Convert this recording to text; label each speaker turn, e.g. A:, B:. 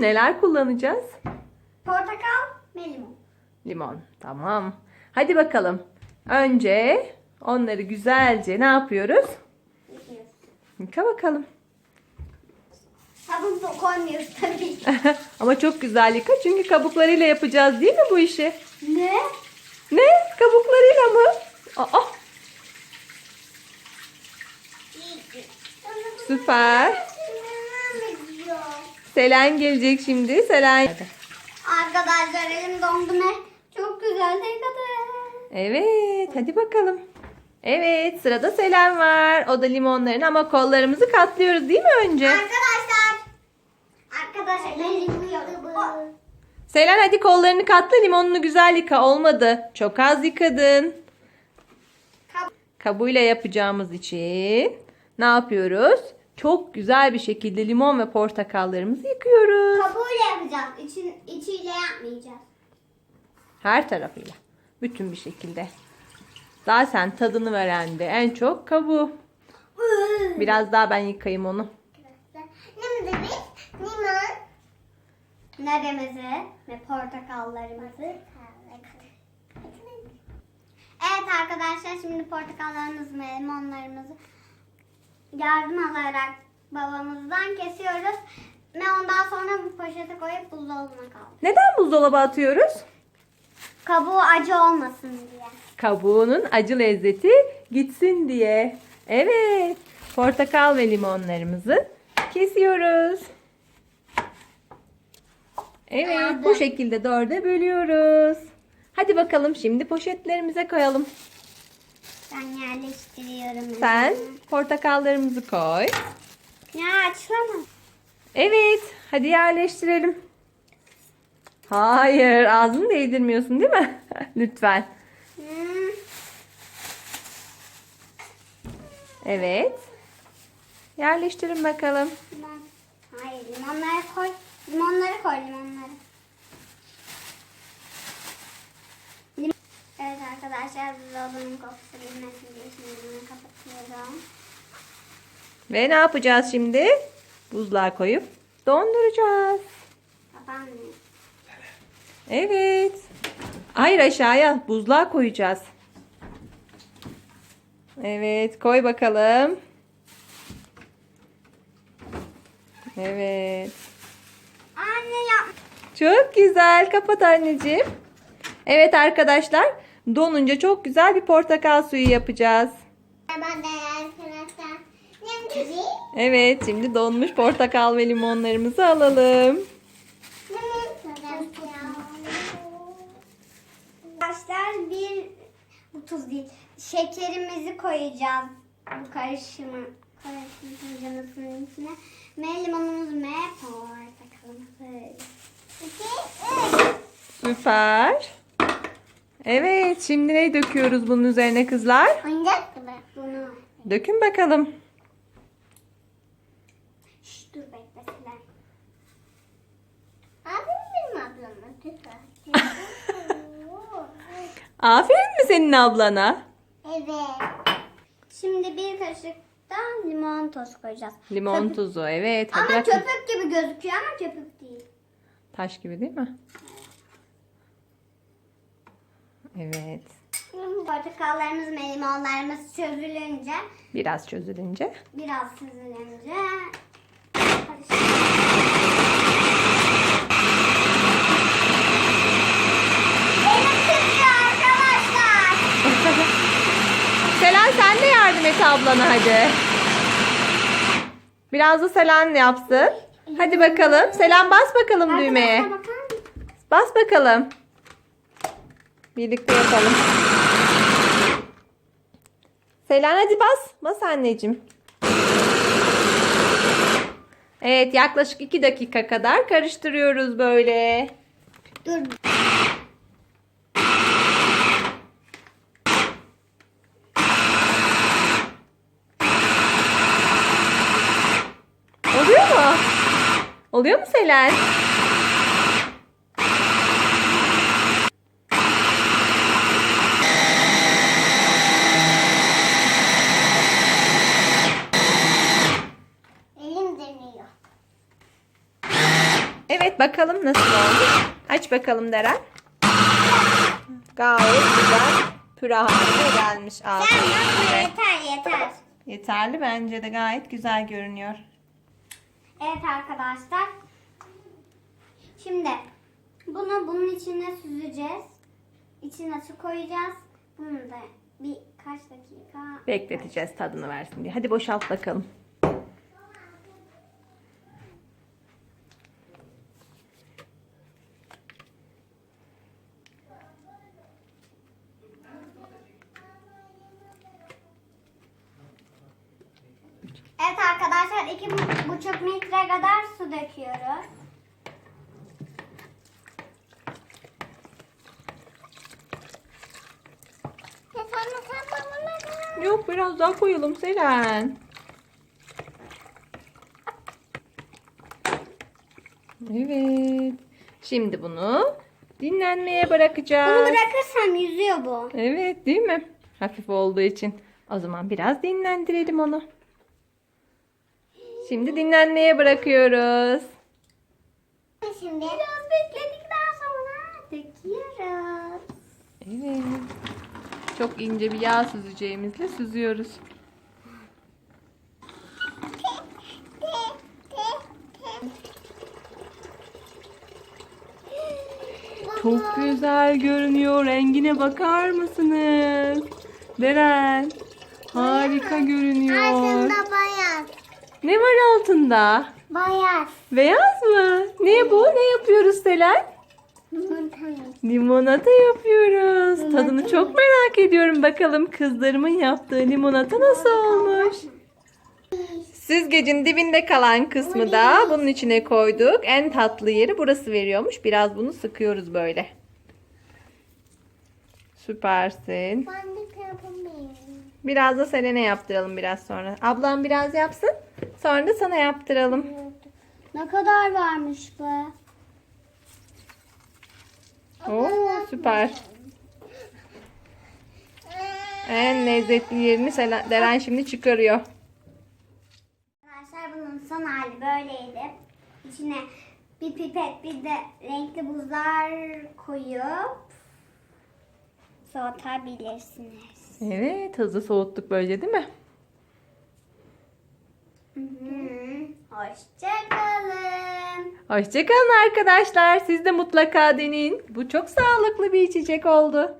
A: neler kullanacağız?
B: Portakal ve limon.
A: Limon. Tamam. Hadi bakalım. Önce onları güzelce ne yapıyoruz?
B: Yıkıyoruz.
A: Yıka bakalım.
B: Sabun koymuyoruz tabii ki.
A: Ama çok güzel yıka çünkü kabuklarıyla yapacağız değil mi bu işi?
B: ne?
A: Ne? Kabuklarıyla mı? Aa, süper. Selen gelecek şimdi. Selen.
B: Arkadaşlar elim dondu ne? Çok güzel yıkadı.
A: Evet, hadi bakalım. Evet, sırada Selen var. O da limonlarını ama kollarımızı katlıyoruz değil mi önce?
B: Arkadaşlar. Arkadaşlar ben yıkıyorum.
A: Selen hadi kollarını katla, limonunu güzel yıka. Olmadı. Çok az yıkadın.
B: Kap-
A: Kabuğuyla yapacağımız için ne yapıyoruz? Çok güzel bir şekilde limon ve portakallarımızı yıkıyoruz.
B: Kabuğuyla yapacağız. İçin, içiyle yapmayacağız.
A: Her tarafıyla. Bütün bir şekilde. Zaten tadını veren de en çok kabuğu. Biraz daha ben yıkayayım onu.
B: Şimdi biz limon, naremizi ve portakallarımızı Evet arkadaşlar şimdi portakallarımızı ve limonlarımızı yardım alarak babamızdan kesiyoruz. Ve ondan sonra bu poşete koyup buzdolabına kaldı.
A: Neden buzdolabı atıyoruz?
B: Kabuğu acı olmasın diye.
A: Kabuğunun acı lezzeti gitsin diye. Evet. Portakal ve limonlarımızı kesiyoruz. Evet, bu şekilde dörde bölüyoruz. Hadi bakalım şimdi poşetlerimize koyalım.
B: Ben yerleştiriyorum.
A: Sen portakallarımızı koy.
B: Ya açlamam.
A: Evet, hadi yerleştirelim. Hayır, ağzını değdirmiyorsun değil mi? Lütfen.
B: Hmm.
A: Evet. Yerleştirin bakalım.
B: Limon. Hayır limonları koy. Limonları koy limonları. Evet arkadaşlar buzdolabının kokusu bilmesin diye şimdi bunu kapatıyorum.
A: Ve ne yapacağız şimdi? Buzluğa koyup donduracağız.
B: Kapanmıyor.
A: Evet. Hayır aşağıya buzluğa koyacağız. Evet, koy bakalım. Evet.
B: Anne yap.
A: Çok güzel. Kapat anneciğim. Evet arkadaşlar, donunca çok güzel bir portakal suyu yapacağız. Evet, şimdi donmuş portakal ve limonlarımızı alalım.
B: Arkadaşlar bir bu tuz değil. Şekerimizi koyacağız bu karışımı karışımın içine. Ve portakalımızı. İki, üç.
A: Süper. Evet, şimdi ne döküyoruz bunun üzerine kızlar?
B: Oyuncak gibi. Bunu.
A: Dökün bakalım.
B: Şş, dur beklesinler. Abim benim ablama lütfen.
A: Aferin mi senin ablana?
B: evet. Şimdi bir kaşık da limon tozu koyacağız.
A: Limon
B: Köpük-
A: tuzu, evet. Hadi
B: Ama
A: bakın.
B: köpük gibi gözüküyor ama köpük değil.
A: Taş gibi değil mi? Evet.
B: Portakallarımız limonlarımız çözülünce,
A: Biraz çözülünce.
B: biraz arkadaşlar.
A: Selen sen de yardım et ablana hadi. Biraz da Selen yapsın. Hadi bakalım. Selen bas bakalım düğmeye. Bas bakalım. Birlikte yapalım. Selen hadi bas. Bas anneciğim. Evet yaklaşık 2 dakika kadar karıştırıyoruz böyle.
B: Dur.
A: Oluyor mu? Oluyor mu Selen?
B: Elim deniyor.
A: Evet Bakalım nasıl olmuş. Aç bakalım Deren. Gayet güzel. Püre haline gelmiş.
B: Sen
A: Aferin
B: yapma yeter yeter.
A: Yeterli bence de gayet güzel görünüyor.
B: Evet arkadaşlar. Şimdi bunu bunun içine süzeceğiz. İçine su koyacağız. Bunu da birkaç dakika
A: Bekleteceğiz tadını versin diye. Hadi boşalt bakalım.
B: Evet arkadaşlar iki bu- buçuk litre kadar su döküyoruz.
A: Yok biraz daha koyalım Seren. Evet. Şimdi bunu dinlenmeye
B: Bunu
A: bırakacağız.
B: bırakırsam yüzüyor bu.
A: Evet değil mi? Hafif olduğu için. O zaman biraz dinlendirelim onu. Şimdi dinlenmeye bırakıyoruz.
B: Şimdi biraz bekledikten sonra döküyoruz.
A: Evet. Çok ince bir yağ süzeceğimizle süzüyoruz. Çok güzel görünüyor. Rengine bakar mısınız? Deren. Harika görünüyor.
B: bayaz.
A: Ne var altında?
B: Bayaz.
A: Beyaz mı? Ne bu? Ne yapıyoruz Selen? Limonata yapıyoruz. Tadını çok merak ediyorum. Bakalım kızlarımın yaptığı limonata nasıl olmuş? Süzgecin dibinde kalan kısmı da bunun içine koyduk. En tatlı yeri burası veriyormuş. Biraz bunu sıkıyoruz böyle. Süpersin.
B: Ben de.
A: Biraz da Selen'e yaptıralım biraz sonra. Ablam biraz yapsın. Sonra da sana yaptıralım.
B: Ne kadar varmış bu?
A: Oo süper. En lezzetli yerini Deren şimdi çıkarıyor.
B: Arkadaşlar bunun son hali böyleydi. İçine bir pipet bir de renkli buzlar koyup soğutabilirsiniz.
A: Evet hızlı soğuttuk böylece değil mi?
B: Hoşçakalın.
A: Hoşçakalın arkadaşlar. Siz de mutlaka deneyin. Bu çok sağlıklı bir içecek oldu.